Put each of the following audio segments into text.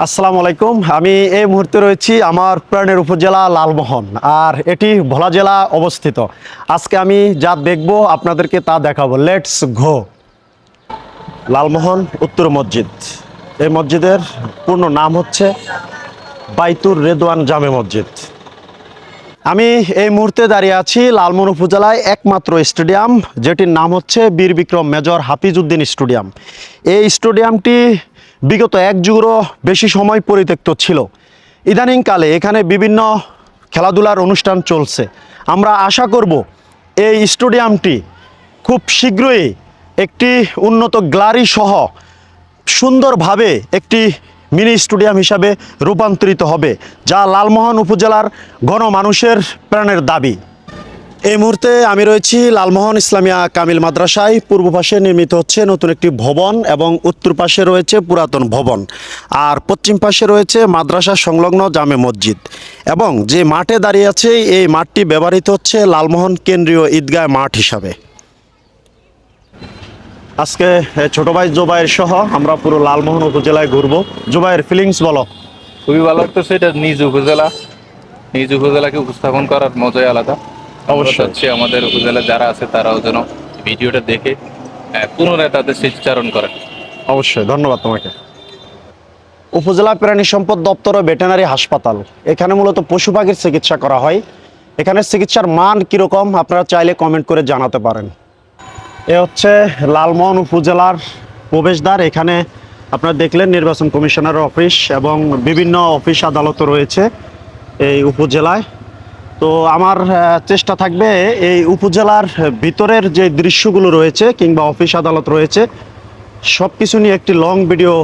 আসসালামু আলাইকুম। আমি এই মুহূর্তে রয়েছি আমার প্রাণের উপজেলা লালমোহন, আর এটি ভোলা জেলা অবস্থিত। আজকে আমি যা দেখব, আপনাদেরকে তা দেখাবো। লেটস ঘো লালমোহন উত্তর মসজিদ। এই মসজিদের পূর্ণ নাম হচ্ছে বাইতুর রেদওয়ান জামে মসজিদ। আমি এই মুহূর্তে দাঁড়িয়ে আছি লালমোহন উপজেলায় একমাত্র স্টেডিয়াম, যেটির নাম হচ্ছে বীর বিক্রম মেজর হাফিজউদ্দিন স্টেডিয়াম। এই স্টেডিয়ামটি বিগত এক যুগেরও বেশি সময় পরিত্যক্ত ছিল। ইদানিংকালে এখানে বিভিন্ন খেলাধুলার অনুষ্ঠান চলছে। আমরা আশা করব এই স্টেডিয়ামটি খুব শীঘ্রই একটি উন্নত গ্লারি সহ সুন্দরভাবে একটি মিনি স্টেডিয়াম হিসাবে রূপান্তরিত হবে, যা লালমোহন উপজেলার গণমানুষের প্রাণের দাবি। এই মুহূর্তে আমি রয়েছি লালমোহন ইসলামিয়া কামিল মাদ্রাসায়। পূর্ব পাশে নির্মিত হচ্ছে নতুন একটি ভবন এবং উত্তর পাশে রয়েছে পুরাতন ভবন। আর পশ্চিম পাশে রয়েছে মাদ্রাসা সংলগ্ন জামে মসজিদ। এবং যে মাঠে দাঁড়িয়ে আছে, এই মাঠটি ব্যবহৃত হচ্ছে লালমোহন কেন্দ্রীয় ঈদগাহ মাঠ হিসাবে। আজকে ছোট ভাই জোবাইয়ের সহ আমরা পুরো লালমোহন উপজেলায় ঘুরবো। জোবাইয়ের ফিলিংস বলো। খুবই ভালো লাগতেছে, এটা নিজ উপজেলা। নিজ উপজেলাকে উপস্থাপন করার মজাই আলাদা। অবশ্যই। হচ্ছে আমাদের উপজেলা যারা আছে তারাও যেন ভিডিওটা দেখে পুনরায় তাদের স্মৃতিচারণ করে অবশ্যই ধন্যবাদ তোমাকে। উপজেলা প্রাণী সম্পদ দপ্তর ও ভেটেনারি হাসপাতাল। এখানে মূলত পশু পাখির চিকিৎসা করা হয়। এখানে চিকিৎসার মান কীরকম আপনারা চাইলে কমেন্ট করে জানাতে পারেন। এ হচ্ছে লালমোহন উপজেলার প্রবেশদ্বার। এখানে আপনারা দেখলেন নির্বাচন কমিশনার অফিস এবং বিভিন্ন অফিস আদালত রয়েছে এই উপজেলায়। তো আমার চেষ্টা থাকবে এই উপজেলার ভিতরের যে দৃশ্যগুলো রয়েছে কিংবা অফিস আদালত রয়েছে সব কিছু নিয়ে একটি লং ভিডিও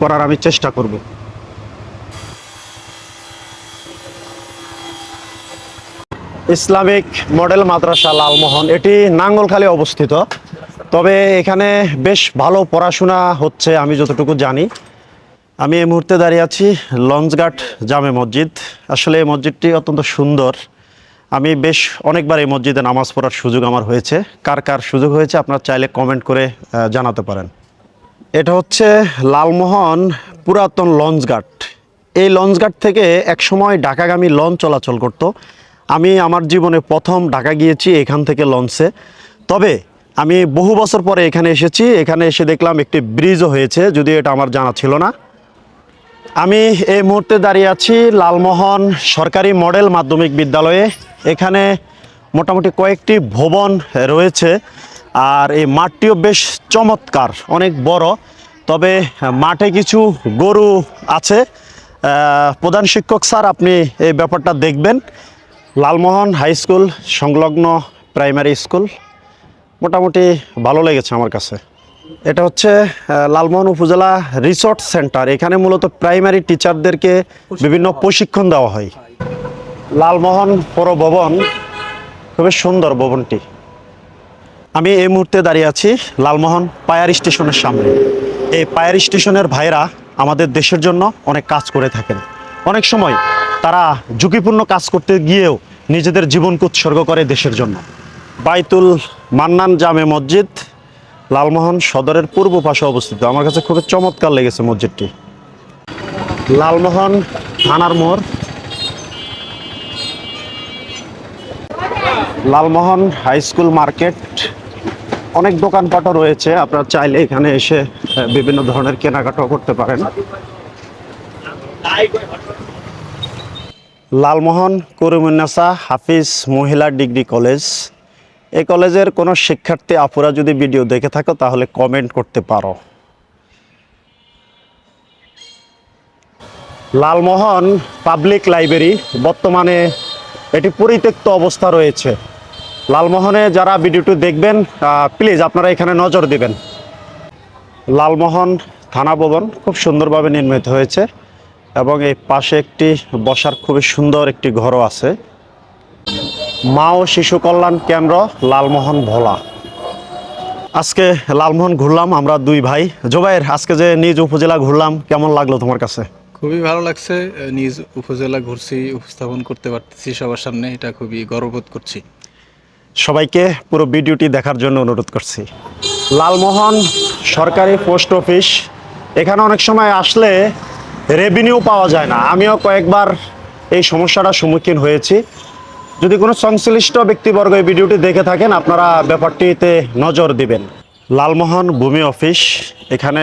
করার আমি চেষ্টা করব। ইসলামিক মডেল মাদ্রাসা লালমোহন, এটি নাঙ্গলখালী অবস্থিত। তবে এখানে বেশ ভালো পড়াশোনা হচ্ছে আমি যতটুকু জানি। আমি এই মুহূর্তে দাঁড়িয়ে আছি লঞ্চঘাট জামে মসজিদ। আসলে এই মসজিদটি অত্যন্ত সুন্দর। আমি বেশ অনেকবার এই মসজিদে নামাজ পড়ার সুযোগ আমার হয়েছে। কার কার সুযোগ হয়েছে আপনারা চাইলে কমেন্ট করে জানাতে পারেন। এটা হচ্ছে লালমোহন পুরাতন লঞ্চঘাট এই লঞ্চঘাট থেকে একসময় ঢাকাগামী লঞ্চ চলাচল করত। আমি আমার জীবনে প্রথম ঢাকা গিয়েছি এখান থেকে লঞ্চে। তবে আমি বহু বছর পরে এখানে এসেছি। এখানে এসে দেখলাম একটি ব্রিজও হয়েছে, যদিও এটা আমার জানা ছিল না। আমি এই মুহূর্তে দাঁড়িয়ে আছি লালমোহন সরকারি মডেল মাধ্যমিক বিদ্যালয়ে। এখানে মোটামুটি কয়েকটি ভবন রয়েছে আর এই মাঠটিও বেশ চমৎকার, অনেক বড়। তবে মাঠে কিছু গরু আছে। প্রধান শিক্ষক স্যার, আপনি এই ব্যাপারটা দেখবেন। লালমোহন হাই স্কুল, সংলগ্ন প্রাইমারি স্কুল। মোটামুটি ভালো লেগেছে আমার কাছে। এটা হচ্ছে লালমোহন উপজেলা রিসোর্ট সেন্টার। এখানে মূলত প্রাইমারি টিচারদেরকে বিভিন্ন প্রশিক্ষণ দেওয়া হয়। লালমোহন পৌর ভবন খুবই সুন্দর ভবনটি। আমি এই মুহূর্তে দাঁড়িয়ে আছি লালমোহন পায়ার স্টেশনের সামনে। এই পায়ার স্টেশনের ভাইরা আমাদের দেশের জন্য অনেক কাজ করে থাকেন। অনেক সময় তারা ঝুঁকিপূর্ণ কাজ করতে গিয়েও নিজেদের জীবনকে উৎসর্গ করে দেশের জন্য। বাইতুল মান্নান জামে মসজিদ লালমোহন সদরের পূর্ব পাশে অবস্থিত। আমার কাছে খুবই চমৎকার লেগেছে মসজিদটি। লালমোহন থানার মোড়। Lalmohan high school market. অনেক দোকানপাটও রয়েছে, আপনারা চাইলে এখানে এসে বিভিন্ন ধরনের কেনাকাটাও করতে পারেন। লালমোহন করিমুন্নাসা হাফিজ মহিলা ডিগ্রি কলেজ। এই কলেজের কোনো শিক্ষার্থী আপুরা যদি ভিডিও দেখে থাকো, তাহলে কমেন্ট করতে পারো। লালমোহন পাবলিক লাইব্রেরি, বর্তমানে এটি পরিত্যক্ত অবস্থা রয়েছে। লালমোহনে যারা ভিডিওটি দেখবেন প্লিজ আপনারা এখানে নজর দিবেন। লালমোহন থানা ভবন খুব সুন্দরভাবে নির্মিত হয়েছে এবং এই পাশে একটি বসার খুবই সুন্দর একটি ঘরও আছে। মা ও শিশু কল্যাণ কেন্দ্র লালমোহন ভোলা। আজকে লালমোহন ঘুরলাম আমরা দুই ভাই। জোবাইয়ের আজকে যে নিজ উপজেলা ঘুরলাম কেমন লাগল তোমার কাছে? খুবই ভালো লাগছে। নিজ উপজেলা ঘুরছি উপস্থাপন করতে পারতেছি সবার সামনে। এটা খুবই গর্ববোধ করছি। সবাইকে পুরো ভিডিওটি দেখার জন্য অনুরোধ করছি। লালমোহন সরকারি পোস্ট অফিস এখানে অনেক সময় আসলে রেভিনিউ পাওয়া যায় না। আমিও কয়েকবার এই সমস্যাটার সম্মুখীন হয়েছি। যদি কোনো সংশ্লিষ্ট ব্যক্তিবর্গ এই ভিডিওটি দেখে থাকেন, আপনারা ব্যাপারটিতে নজর দিবেন। লালমোহন ভূমি অফিস, এখানে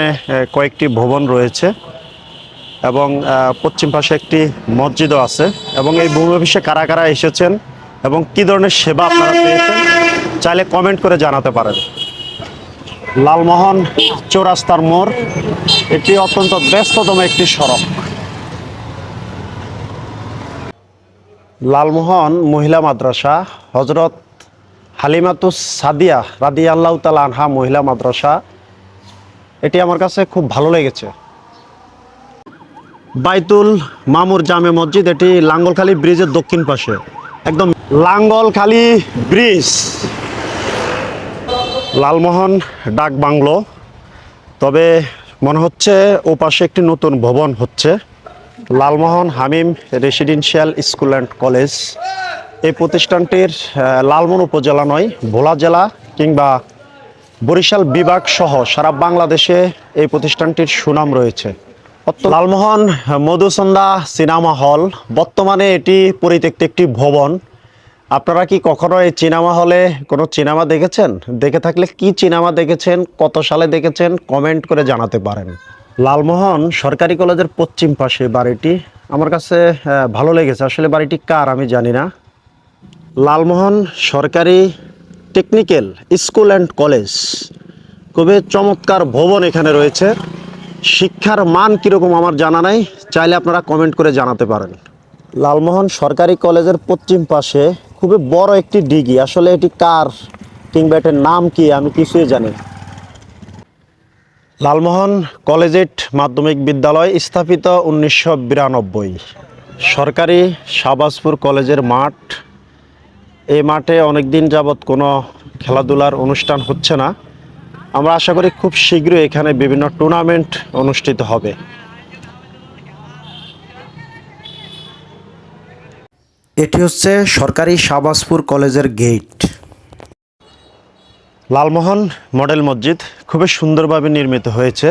কয়েকটি ভবন রয়েছে এবং পশ্চিম পাশে একটি মসজিদও আছে এবং এই ভূমি অফিসে কারা কারা এসেছেন এবং কি ধরনের সেবা আপনারা পেয়েছেন, চাইলে কমেন্ট করে জানাতে পারেন। লালমোহন চৌরাস্তার মোড়, এটি অত্যন্ত ব্যস্ততম একটি সড়ক। লালমোহন মহিলা মাদ্রাসা হজরত হালিমাতুস সাদিয়া রাদি আল্লাহ তালা আনহা মহিলা মাদ্রাসা। এটি আমার কাছে খুব ভালো লেগেছে। বাইতুল মামুর জামে মসজিদ, এটি লাঙ্গলখালী ব্রিজের দক্ষিণ পাশে। একদম লাঙ্গলখালী ব্রিজ। লালমোহন ডাক বাংলো। তবে মনে হচ্ছে ও পাশে একটি নতুন ভবন হচ্ছে। Lalmohan Hamim residential school and college. এই প্রতিষ্ঠানটির লালমোহন উপজেলা নয়, ভোলা জেলা কিংবা বরিশাল বিভাগ সহ সারা বাংলাদেশে এই প্রতিষ্ঠানটির সুনাম রয়েছে। লালমোহন মধুসন্ধ্যা সিনেমা হল, বর্তমানে এটি পরিত্যক্ত একটি ভবন। আপনারা কি কখনো এই সিনেমা হলে কোনো সিনেমা দেখেছেন? দেখে থাকলে কি সিনেমা দেখেছেন? কত সালে দেখেছেন? কমেন্ট করে জানাতে পারেন। লালমোহন সরকারি কলেজের পশ্চিম পাশে বাড়িটি। আমার কাছে ভালো লেগেছে। আসলে বাড়িটি কার আমি জানি না। লালমোহন সরকারি টেকনিক্যাল স্কুল অ্যান্ড কলেজ। খুবই চমৎকার ভবন এখানে রয়েছে। শিক্ষার মান কীরকম আমার জানা নাই। চাইলে আপনারা কমেন্ট করে জানাতে পারেন। লালমোহন সরকারি কলেজের পশ্চিম পাশে খুবই বড় একটি ডিগি। আসলে এটি কার কিংবা এটার নাম কি আমি কিছুই জানি না। লালমোহন কলেজেট মাধ্যমিক বিদ্যালয় স্থাপিত উনিশশো বিরানব্বই। সরকারি শাহবাজপুর কলেজের মাঠ। এই মাঠে অনেক দিন যাবৎ কোনো খেলাধুলার অনুষ্ঠান হচ্ছে না। আমরা আশা করি খুব শীঘ্রই এখানে বিভিন্ন টুর্নামেন্ট অনুষ্ঠিত হবে। এটি হচ্ছে সরকারি শাহবাজপুর কলেজের গেট। লালমোহন মডেল মসজিদ খুবই সুন্দরভাবে নির্মিত হয়েছে।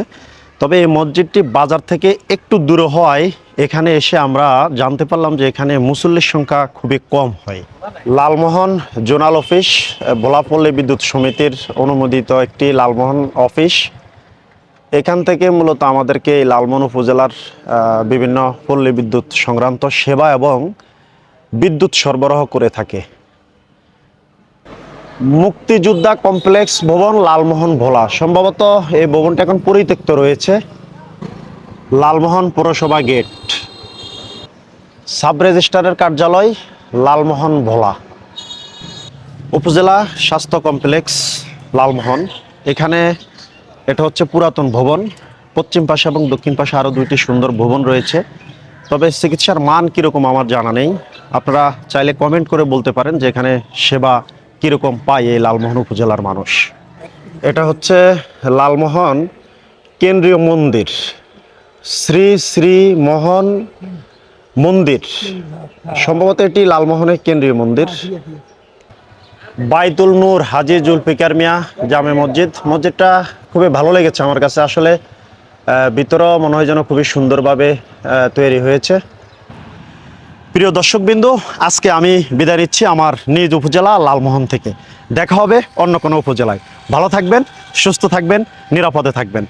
তবে এই মসজিদটি বাজার থেকে একটু দূরে হওয়ায় এখানে এসে আমরা জানতে পারলাম যে এখানে মুসল্লির সংখ্যা খুবই কম হয়। লালমোহন জোনাল অফিস, ভোলাপল্লী বিদ্যুৎ সমিতির অনুমোদিত একটি লালমোহন অফিস। এখান থেকে মূলত আমাদেরকে এই লালমোহন উপজেলার বিভিন্ন পল্লী বিদ্যুৎ সংক্রান্ত সেবা এবং বিদ্যুৎ সরবরাহ করে থাকে। মুক্তিযোদ্ধা কমপ্লেক্স ভবন লালমোহন ভোলা। সম্ভবত এই ভবনটা এখন পরিত্যক্ত রয়েছে। লালমোহন পৌরসভা গেট। সাব রেজিস্ট্রারের কার্যালয় লালমোহন ভোলা। উপজেলা স্বাস্থ্য কমপ্লেক্স লালমোহন। এখানে এটা হচ্ছে পুরাতন ভবন। পশ্চিম পাশে এবং দক্ষিণ পাশে আরও দুইটি সুন্দর ভবন রয়েছে। তবে চিকিৎসার মান কীরকম আমার জানা নেই। আপনারা চাইলে কমেন্ট করে বলতে পারেন যে এখানে সেবা কীরকম পায় এই লালমোহন উপজেলার মানুষ? এটা হচ্ছে লালমোহন কেন্দ্রীয় মন্দির। শ্রী শ্রী মোহন মন্দির। সম্ভবত এটি লালমোহনের কেন্দ্রীয় মন্দির। বাইতুল নূর হাজি জুলফিকার মিয়া জামে মসজিদ। মসজিদটা খুবই ভালো লেগেছে আমার কাছে। আসলে ভিতরেও মনে হয় যেন খুবই সুন্দরভাবে তৈরি হয়েছে। প্রিয় দর্শকবৃন্দ, আজকে আমি বিদায় নিচ্ছি আমার নিজ উপজেলা লালমোহন থেকে। দেখা হবে অন্য কোনো উপজেলায়। ভালো থাকবেন, সুস্থ থাকবেন, নিরাপদে থাকবেন।